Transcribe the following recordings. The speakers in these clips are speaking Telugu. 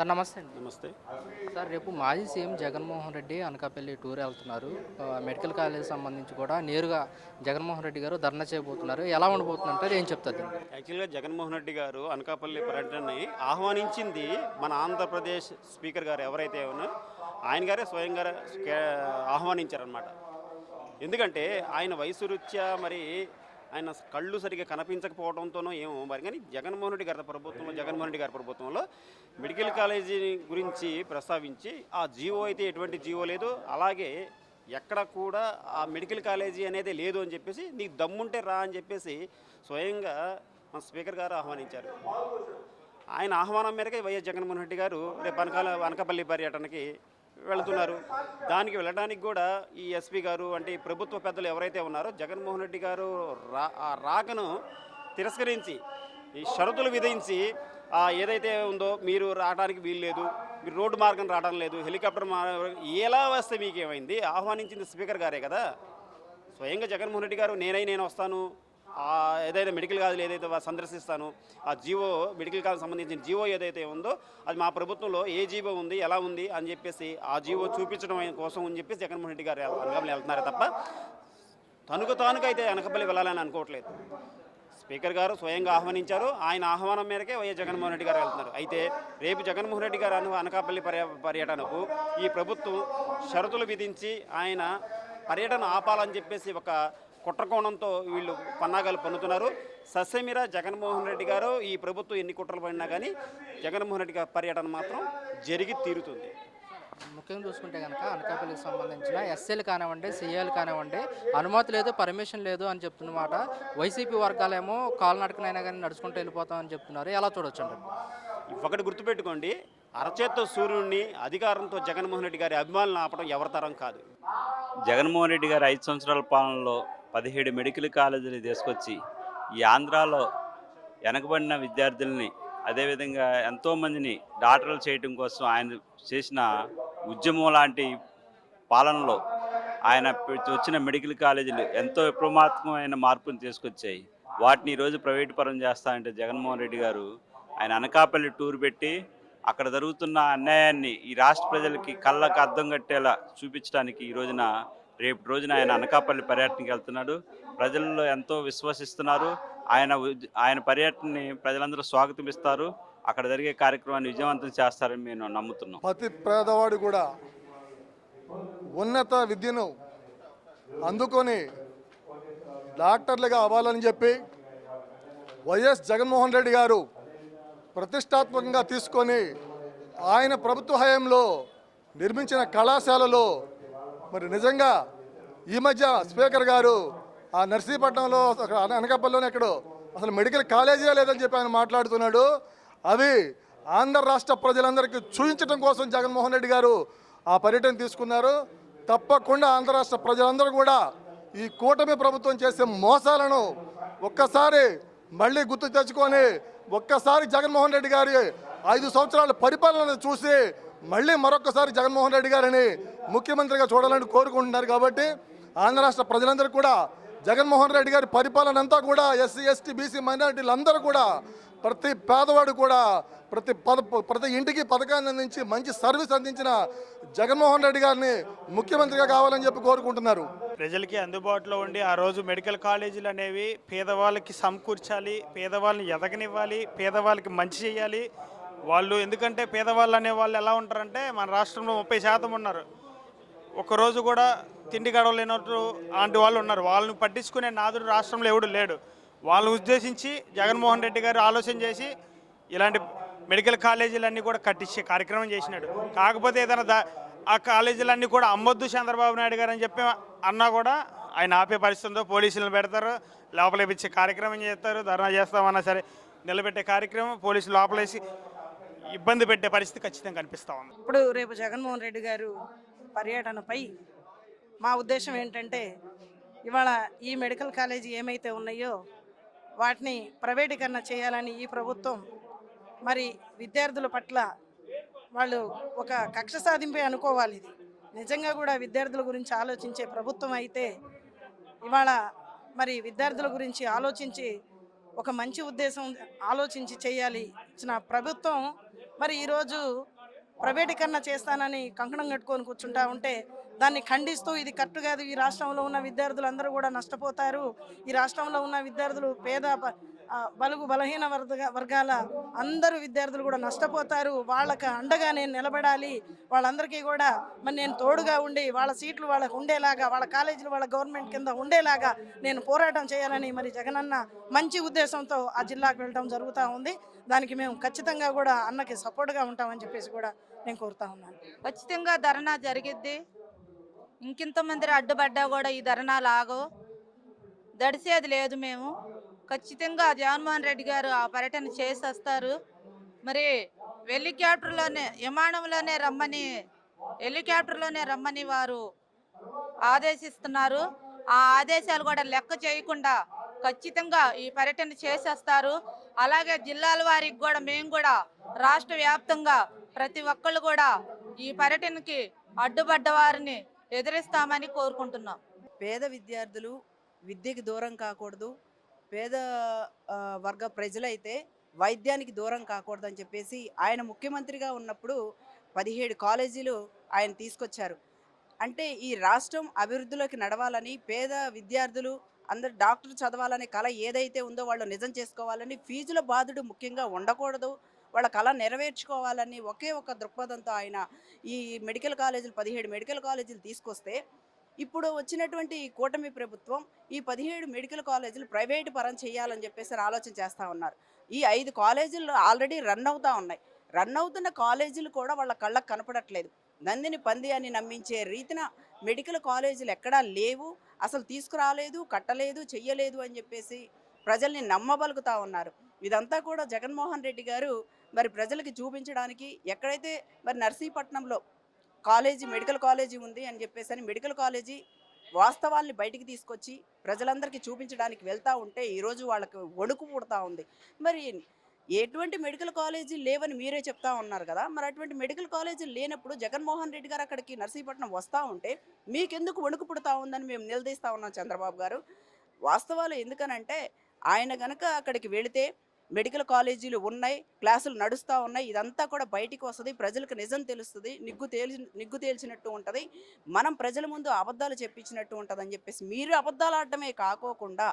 సార్ నమస్తే అండి. నమస్తే. సార్ రేపు మాజీ సీఎం జగన్మోహన్ రెడ్డి అనకాపల్లి టూర్ వెళ్తున్నారు. మెడికల్ కాలేజ్ సంబంధించి కూడా నేరుగా జగన్మోహన్ రెడ్డి గారు ధర్నా చేయబోతున్నారు. ఎలా ఉండబోతుందంటారు? ఏం చెప్తారు యాక్చువల్గా జగన్మోహన్ రెడ్డి గారు అనకాపల్లి పర్యటనని ఆహ్వానించింది మన ఆంధ్రప్రదేశ్ స్పీకర్ గారు ఎవరైతే ఉన్నారో ఆయన గారే స్వయంగా ఆహ్వానించారనమాట ఎందుకంటే ఆయన వయసు రీత్యా మరి ఆయన కళ్ళు సరిగ్గా కనిపించకపోవడంతోనో ఏమో మరి. కానీ జగన్మోహన్ రెడ్డి గారి ప్రభుత్వంలో జగన్మోహన్ రెడ్డి గారి ప్రభుత్వంలో మెడికల్ కాలేజీ గురించి ప్రస్తావించి ఆ జీవో అయితే ఎటువంటి జీవో లేదు. అలాగే ఎక్కడ కూడా ఆ మెడికల్ కాలేజీ అనేది లేదు అని చెప్పేసి నీకు దమ్ముంటే రా అని చెప్పేసి స్వయంగా మన స్పీకర్ గారు ఆహ్వానించారు. ఆయన ఆహ్వానం మేరకే వైఎస్ జగన్మోహన్ రెడ్డి గారు రేపు అనకాల అనకాపల్లి పర్యటనకి వెళుతున్నారు. దానికి వెళ్ళడానికి కూడా ఈ ఎస్పీ గారు అంటే ఈ ప్రభుత్వ పెద్దలు ఎవరైతే ఉన్నారో జగన్మోహన్ రెడ్డి గారు రా ఆ రాకను తిరస్కరించి ఈ షరతులు విధించి ఏదైతే ఉందో మీరు రావడానికి వీల్లేదు మీరు రోడ్డు మార్గం రావడం లేదు హెలికాప్టర్ ఎలా వస్తే మీకేమైంది? ఆహ్వానించింది స్పీకర్ గారే కదా. స్వయంగా జగన్మోహన్ రెడ్డి గారు నేనై నేను వస్తాను ఏదైతే మెడికల్ కాలేజీలు ఏదైతే సందర్శిస్తాను ఆ జీవో మెడికల్ కాలేజ్ సంబంధించిన జీవో ఏదైతే ఉందో అది మా ప్రభుత్వంలో ఏ జీవో ఉంది ఎలా ఉంది అని చెప్పేసి ఆ జీవో చూపించడం కోసం అని చెప్పేసి జగన్మోహన్ రెడ్డి గారు అనకాపల్లి వెళ్తున్నారు తప్ప తనుకు తానుకైతే అయితే వెళ్ళాలని అనుకోవట్లేదు. స్పీకర్ గారు స్వయంగా ఆహ్వానించారు. ఆయన ఆహ్వానం మేరకే వైఎస్ జగన్మోహన్ రెడ్డి గారు వెళ్తున్నారు. అయితే రేపు జగన్మోహన్ రెడ్డి గారు అను అనకాపల్లి పర్య పర్యటనకు ఈ ప్రభుత్వం షరతులు విధించి ఆయన పర్యటన ఆపాలని చెప్పేసి ఒక కుట్రకోణంతో వీళ్ళు పన్నాగాలు పన్నుతున్నారు సస్యమిరా జగన్మోహన్ రెడ్డి గారు ఈ ప్రభుత్వం ఎన్ని కుట్రలు పడినా కానీ జగన్మోహన్ రెడ్డి గారి పర్యటన మాత్రం జరిగి తీరుతుంది. ముఖ్యంగా చూసుకుంటే కనుక అనకాపల్లికి సంబంధించిన ఎస్సీలు కానివ్వండి సీఏలు కానివ్వండి అనుమతి లేదు పర్మిషన్ లేదు అని చెప్తున్నమాట. వైసీపీ వర్గాలేమో కాలినడకనైనా కానీ నడుచుకుంటూ వెళ్ళిపోతామని చెప్తున్నారు. ఎలా చూడొచ్చు అంటారు ఒకటి గుర్తుపెట్టుకోండి. అరచేత్తో సూర్యుడిని అధికారంతో జగన్మోహన్ రెడ్డి గారి అభిమానులను ఆపడం ఎవరి తరం కాదు. జగన్మోహన్ రెడ్డి గారు ఐదు సంవత్సరాల పాలనలో పదిహేడు మెడికల్ కాలేజీలు తీసుకొచ్చి ఈ ఆంధ్రాలో వెనకబడిన విద్యార్థుల్ని అదేవిధంగా ఎంతోమందిని డాక్టర్లు చేయటం కోసం ఆయన చేసిన ఉద్యమం లాంటి పాలనలో ఆయన వచ్చిన మెడికల్ కాలేజీలు ఎంతో విప్లవాత్మకమైన మార్పును తీసుకొచ్చాయి. వాటిని ఈరోజు ప్రైవేట్ పరం చేస్తానంటే జగన్మోహన్ రెడ్డి గారు ఆయన అనకాపల్లి టూర్ పెట్టి అక్కడ జరుగుతున్న అన్యాయాన్ని ఈ రాష్ట్ర ప్రజలకి కళ్ళకు అద్దం కట్టేలా చూపించడానికి ఈ రోజున రేపు రోజున ఆయన అనకాపల్లి పర్యటనకి వెళ్తున్నాడు. ప్రజల్లో ఎంతో విశ్వసిస్తున్నారు. ఆయన ఆయన పర్యటనని ప్రజలందరూ స్వాగతిస్తారు అక్కడ జరిగే కార్యక్రమాన్ని విజయవంతం చేస్తారని మేము నమ్ముతున్నాం. ప్రతి పేదవాడు కూడా ఉన్నత విద్యను అందుకొని డాక్టర్లుగా అవ్వాలని చెప్పి వైఎస్ జగన్మోహన్ రెడ్డి గారు ప్రతిష్టాత్మకంగా తీసుకొని ఆయన ప్రభుత్వ హయాంలో నిర్మించిన కళాశాలలో మరి నిజంగా ఈ మధ్య స్పీకర్ గారు ఆ నర్సీపట్నంలో అక్కడ అనకాపల్లిలోనే ఎక్కడో అసలు మెడికల్ కాలేజీ లేదని చెప్పి ఆయన మాట్లాడుతున్నాడు. అవి ఆంధ్ర రాష్ట్ర ప్రజలందరికీ చూపించడం కోసం జగన్మోహన్ రెడ్డి గారు ఆ పర్యటన తీసుకున్నారు. తప్పకుండా ఆంధ్ర రాష్ట్ర ప్రజలందరూ కూడా ఈ కూటమి ప్రభుత్వం చేసే మోసాలను ఒక్కసారి మళ్ళీ గుర్తు తెచ్చుకొని ఒక్కసారి జగన్మోహన్ రెడ్డి గారి ఐదు సంవత్సరాల పరిపాలన చూసి మళ్ళీ మరొకసారి జగన్మోహన్ రెడ్డి గారిని ముఖ్యమంత్రిగా చూడాలని కోరుకుంటున్నారు కాబట్టి ఆంధ్ర రాష్ట్ర ప్రజలందరూ కూడా జగన్మోహన్ రెడ్డి గారి పరిపాలన అంతా కూడా ఎస్సీ ఎస్టీ బీసీ మైనారిటీలందరూ కూడా ప్రతి పేదవాడు కూడా ప్రతి పద ప్రతి ఇంటికి పథకాన్ని అందించి మంచి సర్వీస్ అందించిన జగన్మోహన్ రెడ్డి గారిని ముఖ్యమంత్రిగా కావాలని చెప్పి కోరుకుంటున్నారు. ప్రజలకి అందుబాటులో ఉండి ఆ రోజు మెడికల్ కాలేజీలు అనేవి పేదవాళ్ళకి సమకూర్చాలి పేదవాళ్ళని ఎదగనివ్వాలి పేదవాళ్ళకి మంచి చేయాలి. వాళ్ళు ఎందుకంటే పేదవాళ్ళు అనే వాళ్ళు ఎలా ఉంటారంటే మన రాష్ట్రంలో ముప్పై శాతం ఉన్నారు. ఒక్కరోజు కూడా తిండి గడవలేనట్టు అలాంటి వాళ్ళు ఉన్నారు. వాళ్ళని పట్టించుకునే నాదుడు రాష్ట్రంలో ఎవడు లేడు. వాళ్ళని ఉద్దేశించి జగన్మోహన్ రెడ్డి గారు ఆలోచన చేసి ఇలాంటి మెడికల్ కాలేజీలన్నీ కూడా కట్టించే కార్యక్రమం చేసినాడు. కాకపోతే ఏదైనా దా ఆ కాలేజీలన్నీ కూడా అమ్మొద్దు చంద్రబాబు నాయుడు గారు అని చెప్పి అన్నా కూడా ఆయన ఆపే పరిస్థితుందో పోలీసులను పెడతారు లోపలేపించే కార్యక్రమం చేస్తారు ధర్నా చేస్తామన్నా సరే నిలబెట్టే కార్యక్రమం పోలీసులు లోపలేసి ఇబ్బంది పెట్టే పరిస్థితి ఖచ్చితంగా కనిపిస్తా ఉంది. ఇప్పుడు రేపు జగన్మోహన్ రెడ్డి గారు పర్యటనపై మా ఉద్దేశం ఏంటంటే ఇవాళ ఈ మెడికల్ కాలేజీ ఏమైతే ఉన్నాయో వాటిని ప్రైవేటీకరణ చేయాలని ఈ ప్రభుత్వం మరి విద్యార్థుల పట్ల వాళ్ళు ఒక కక్ష సాధింపే అనుకోవాలి ఇది. నిజంగా కూడా విద్యార్థుల గురించి ఆలోచించే ప్రభుత్వం అయితే ఇవాళ మరి విద్యార్థుల గురించి ఆలోచించి ఒక మంచి ఉద్దేశం ఆలోచించి చేయాలి ఇచ్చిన ప్రభుత్వం మరి ఈరోజు ప్రైవేటీకరణ చేస్తానని కంకణం కట్టుకొని కూర్చుంటా ఉంటే దాన్ని ఖండిస్తూ ఇది కరెక్ట్ కాదు. ఈ రాష్ట్రంలో ఉన్న విద్యార్థులు అందరూ కూడా నష్టపోతారు. ఈ రాష్ట్రంలో ఉన్న విద్యార్థులు పేద బలుగు బలహీన వర్గ వర్గాల అందరూ విద్యార్థులు కూడా నష్టపోతారు. వాళ్ళకి అండగా నేను నిలబడాలి. వాళ్ళందరికీ కూడా మరి నేను తోడుగా ఉండి వాళ్ళ సీట్లు వాళ్ళకు ఉండేలాగా వాళ్ళ కాలేజీలు వాళ్ళ గవర్నమెంట్ కింద ఉండేలాగా నేను పోరాటం చేయాలని మరి జగనన్న మంచి ఉద్దేశంతో ఆ జిల్లాకు వెళ్ళడం జరుగుతూ ఉంది. దానికి మేము ఖచ్చితంగా కూడా అన్నకి సపోర్ట్గా ఉంటామని చెప్పేసి కూడా నేను కోరుతా ఉన్నాను. ఖచ్చితంగా ధర్నా జరిగిద్ది. ఇంకింతమంది అడ్డుపడ్డా కూడా ఈ ధర్నాలు ఆగవు దడిసేది లేదు మేము. ఖచ్చితంగా జగన్మోహన్ రెడ్డి గారు ఆ పర్యటన చేసి వస్తారు మరి హెలికాప్టర్లోనే విమానంలోనే రమ్మని హెలికాప్టర్లోనే రమ్మని వారు ఆదేశిస్తున్నారు. ఆ ఆదేశాలు కూడా లెక్క చేయకుండా ఖచ్చితంగా ఈ పర్యటన చేసేస్తారు. అలాగే జిల్లాల వారికి కూడా మేము కూడా రాష్ట్ర వ్యాప్తంగా ప్రతి ఒక్కళ్ళు కూడా ఈ పర్యటనకి అడ్డుపడ్డ వారిని ఎదిరిస్తామని కోరుకుంటున్నాం. పేద విద్యార్థులు విద్యకి దూరం కాకూడదు. పేద వర్గ ప్రజలైతే వైద్యానికి దూరం కాకూడదు అని చెప్పేసి ఆయన ముఖ్యమంత్రిగా ఉన్నప్పుడు పదిహేడు కాలేజీలు ఆయన తీసుకొచ్చారు. అంటే ఈ రాష్ట్రం అభివృద్ధిలోకి నడవాలని పేద విద్యార్థులు అందరు డాక్టర్ చదవాలనే కళ ఏదైతే ఉందో వాళ్ళు నిజం చేసుకోవాలని ఫీజుల బాధుడు ముఖ్యంగా ఉండకూడదు. వాళ్ళ కళ నెరవేర్చుకోవాలని ఒకే ఒక దృక్పథంతో ఆయన ఈ మెడికల్ కాలేజీలు పదిహేడు మెడికల్ కాలేజీలు తీసుకొస్తే ఇప్పుడు వచ్చినటువంటి ఈ కూటమి ప్రభుత్వం ఈ పదిహేడు మెడికల్ కాలేజీలు ప్రైవేటు పరం చేయాలని చెప్పేసి ఆలోచన చేస్తూ ఉన్నారు. ఈ ఐదు కాలేజీలు ఆల్రెడీ రన్ అవుతూ ఉన్నాయి. రన్ అవుతున్న కాలేజీలు కూడా వాళ్ళ కళ్ళకు కనపడట్లేదు. నందిని పంది అని నమ్మించే రీతిన మెడికల్ కాలేజీలు ఎక్కడా లేవు అసలు తీసుకురాలేదు కట్టలేదు చెయ్యలేదు అని చెప్పేసి ప్రజల్ని నమ్మబలుకుతా ఉన్నారు. ఇదంతా కూడా జగన్మోహన్ రెడ్డి గారు మరి ప్రజలకి చూపించడానికి ఎక్కడైతే మరి నర్సీపట్నంలో కాలేజీ మెడికల్ కాలేజీ ఉంది అని చెప్పేసి అని మెడికల్ కాలేజీ వాస్తవాల్ని బయటికి తీసుకొచ్చి ప్రజలందరికీ చూపించడానికి వెళ్తూ ఉంటే ఈరోజు వాళ్ళకి వణుకు పుడతా ఉంది. మరి ఎటువంటి మెడికల్ కాలేజీ లేవని మీరే చెప్తా ఉన్నారు కదా మరి అటువంటి మెడికల్ కాలేజీ లేనప్పుడు జగన్మోహన్ రెడ్డి గారు అక్కడికి నర్సీపట్నం వస్తూ ఉంటే మీకెందుకు వణుకు పుడతా ఉందని మేము నిలదీస్తూ ఉన్నాం చంద్రబాబు గారు. వాస్తవాలు ఎందుకనంటే ఆయన గనక అక్కడికి వెళితే మెడికల్ కాలేజీలు ఉన్నాయి క్లాసులు నడుస్తూ ఉన్నాయి ఇదంతా కూడా బయటికి వస్తుంది ప్రజలకు నిజం తెలుస్తుంది నిగ్గు తేల్చి నిగ్గు తేల్చినట్టు ఉంటుంది. మనం ప్రజల ముందు అబద్ధాలు చెప్పించినట్టు ఉంటుంది అని చెప్పేసి మీరు అబద్ధాలు ఆడటమే కాకోకుండా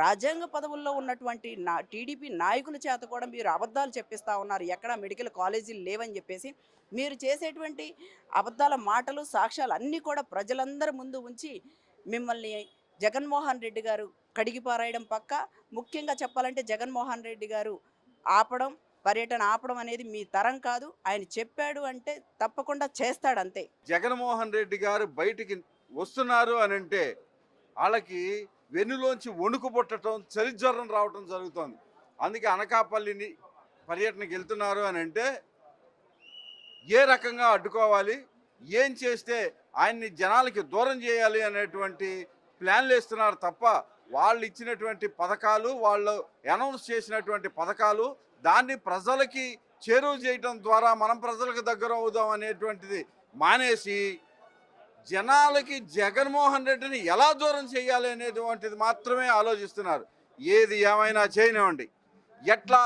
రాజ్యాంగ పదవుల్లో ఉన్నటువంటి నా టీడీపీ నాయకుల చేత కూడా మీరు అబద్ధాలు చెప్పిస్తూ ఉన్నారు ఎక్కడ మెడికల్ కాలేజీలు లేవని చెప్పేసి మీరు చేసేటువంటి అబద్ధాల మాటలు సాక్ష్యాలు అన్నీ కూడా ప్రజలందరి ముందు ఉంచి మిమ్మల్ని జగన్మోహన్ రెడ్డి గారు కడిగి పారాయడం పక్క. ముఖ్యంగా చెప్పాలంటే జగన్మోహన్ రెడ్డి గారు ఆపడం పర్యటన ఆపడం అనేది మీ తరం కాదు. ఆయన చెప్పాడు అంటే తప్పకుండా చేస్తాడు అంతే జగన్మోహన్ రెడ్డి గారు బయటికి వస్తున్నారు అని అంటే వాళ్ళకి వెన్నులోంచి వణుకు పుట్టడం చలిజ్వరం రావటం జరుగుతోంది. అందుకే అనకాపల్లిని పర్యటనకి వెళ్తున్నారు అని అంటే ఏ రకంగా అడ్డుకోవాలి ఏం చేస్తే ఆయన్ని జనాలకి దూరం చేయాలి అనేటువంటి ప్లాన్లు వేస్తున్నారు తప్ప వాళ్ళు ఇచ్చినటువంటి పథకాలు వాళ్ళు అనౌన్స్ చేసినటువంటి పథకాలు దాన్ని ప్రజలకి చేరువ చేయటం ద్వారా మనం ప్రజలకు దగ్గర అవుదాం అనేటువంటిది మానేసి జనాలకి జగన్మోహన్ రెడ్డిని ఎలా దూరం చేయాలి అనేటువంటిది మాత్రమే ఆలోచిస్తున్నారు. ఏది ఏమైనా చేయనివ్వండి. ఎట్లా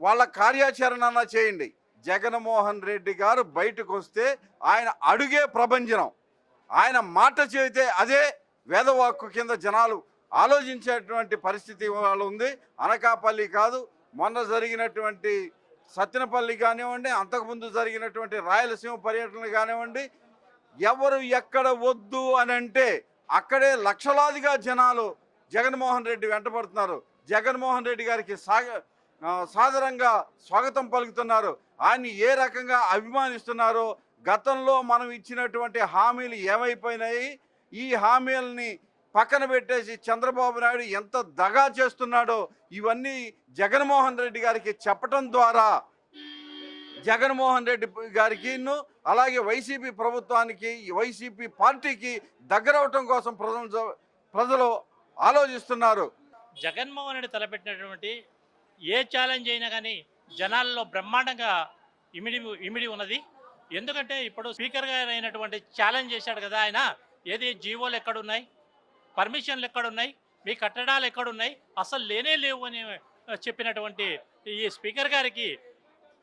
వాళ్ళ కార్యాచరణ చేయండి. జగన్మోహన్ రెడ్డి గారు బయటకు వస్తే ఆయన అడుగే ప్రభంజనం. ఆయన మాట చెబితే అదే వేదవాక్కు కింద జనాలు ఆలోచించేటువంటి పరిస్థితి వాళ్ళు ఉంది. అనకాపల్లి కాదు మొన్న జరిగినటువంటి సత్యనపల్లి కానివ్వండి అంతకుముందు జరిగినటువంటి రాయలసీమ పర్యటన కానివ్వండి ఎవరు ఎక్కడ వద్దు అని అంటే అక్కడే లక్షలాదిగా జనాలు జగన్మోహన్ రెడ్డి వెంటబడుతున్నారు జగన్మోహన్ రెడ్డి గారికి సాగ సాదరంగా స్వాగతం పలుకుతున్నారు. ఆయన్ని ఏ రకంగా అభిమానిస్తున్నారో గతంలో మనం ఇచ్చినటువంటి హామీలు ఏమైపోయినాయి? ఈ హామీలని పక్కన పెట్టేసి చంద్రబాబు నాయుడు ఎంత దగా చేస్తున్నాడో ఇవన్నీ జగన్మోహన్ రెడ్డి గారికి చెప్పటం ద్వారా జగన్మోహన్ రెడ్డి గారికి అలాగే వైసీపీ ప్రభుత్వానికి ఈ వైసీపీ పార్టీకి దగ్గరవటం కోసం ప్రజలు ప్రజలు ఆలోచిస్తున్నారు. జగన్మోహన్ రెడ్డి తలపెట్టినటువంటి ఏ ఛాలెంజ్ అయినా కానీ జనాల్లో బ్రహ్మాండంగా ఇమిడి ఇమిడి ఉన్నది. ఎందుకంటే ఇప్పుడు స్పీకర్ గారు అయినటువంటి ఛాలెంజ్ చేశాడు కదా ఆయన ఏది జీవోలు ఎక్కడున్నాయి? పర్మిషన్లు ఎక్కడున్నాయి? మీ కట్టడాలు ఎక్కడున్నాయి? అసలు లేనే లేవు అని చెప్పినటువంటి ఈ స్పీకర్ గారికి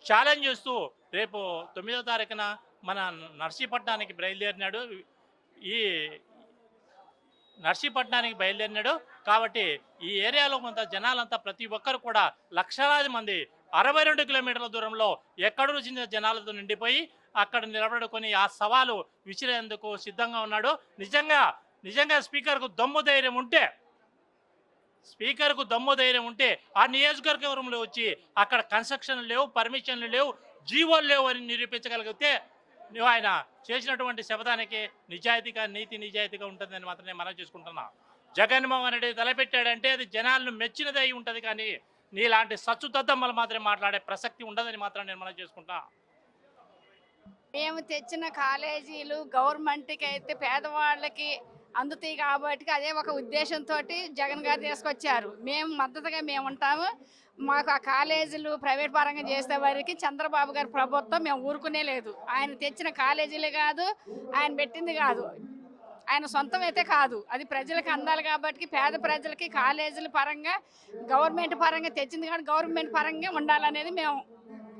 ఛాలెంజ్ చేస్తూ రేపు తొమ్మిదో తారీఖున మన నర్సీపట్నానికి బయలుదేరినాడు. ఈ నర్సీపట్నానికి బయలుదేరినాడు. కాబట్టి ఈ ఏరియాలో కొంత జనాలంతా ప్రతి ఒక్కరు కూడా లక్షలాది మంది అరవై రెండు కిలోమీటర్ల దూరంలో ఎక్కడ రుచిన జనాలతో నిండిపోయి అక్కడ నిలబడుకొని ఆ సవాలు విసిరేందుకు సిద్ధంగా ఉన్నాడు. నిజంగా నిజంగా స్పీకర్కు దమ్ము ధైర్యం ఉంటే స్పీకర్కు దమ్ము ధైర్యం ఉంటే ఆ నియోజకవర్గంలో వచ్చి అక్కడ కన్స్ట్రక్షన్ లేవు పర్మిషన్లు లేవు జీవోలు లేవు అని నిరూపించగలిగితే నువ్వు ఆయన చేసినటువంటి శబ్దానికి నిజాయితీగా నీతి నిజాయితీగా ఉంటుందని మాత్రం నేను మనం చేసుకుంటున్నా. జగన్మోహన్ రెడ్డి తలపెట్టాడంటే అది జనాలను మెచ్చినది అయి ఉంటుంది కానీ నీలాంటి సచ్చుదద్దమ్మలు మాత్రమే మాట్లాడే ప్రసక్తి ఉండదని మాత్రం నేను మనం చేసుకుంటాను మేము తెచ్చిన కాలేజీలు గవర్నమెంట్కి అయితే పేదవాళ్ళకి అందుతాయి కాబట్టి అదే ఒక ఉద్దేశంతో జగన్ గారు తీసుకొచ్చారు. మేము మద్దతుగా మేము ఉంటాము. మాకు ఆ కాలేజీలు ప్రైవేట్ పరంగా చేసే వారికి చంద్రబాబు గారి ప్రభుత్వం మేము ఊరుకునే లేదు. ఆయన తెచ్చిన కాలేజీలు కాదు ఆయన పెట్టింది కాదు. ఆయన సొంతం అయితే కాదు. అది ప్రజలకు అందాలి కాబట్టి పేద ప్రజలకి కాలేజీల పరంగా గవర్నమెంట్ పరంగా తెచ్చింది కానీ గవర్నమెంట్ పరంగా ఉండాలనేది మేము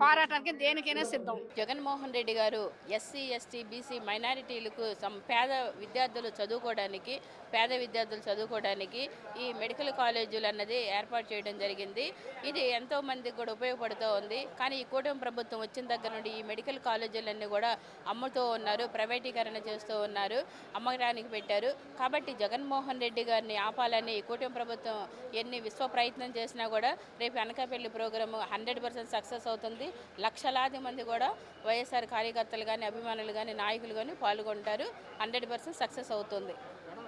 పోరాటానికి దేనికైనా సిద్ధం. జగన్మోహన్ రెడ్డి గారు ఎస్సీ ఎస్టీ బీసీ మైనారిటీలకు సం పేద విద్యార్థులు చదువుకోవడానికి పేద విద్యార్థులు చదువుకోవడానికి ఈ మెడికల్ కాలేజీలు అన్నది ఏర్పాటు చేయడం జరిగింది. ఇది ఎంతో మందికి కూడా ఉపయోగపడుతూ ఉంది. కానీ ఈ కూటమి ప్రభుత్వం వచ్చిన దగ్గర నుండి ఈ మెడికల్ కాలేజీలన్నీ కూడా అమ్ముతూ ఉన్నారు ప్రైవేటీకరణ చేస్తూ ఉన్నారు అమ్మడానికి పెట్టారు. కాబట్టి జగన్మోహన్ రెడ్డి గారిని ఆపాలని ఈ కూటమి ప్రభుత్వం ఎన్ని విశ్వ ప్రయత్నం చేసినా కూడా రేపు Anakapalli programme hundred percent success అవుతుంది. లక్షలాది మంది కూడా వైఎస్ఆర్ కార్యకర్తలు కానీ అభిమానులు కానీ నాయకులు కానీ పాల్గొంటారు. హండ్రెడ్ పర్సెంట్ సక్సెస్ అవుతుంది.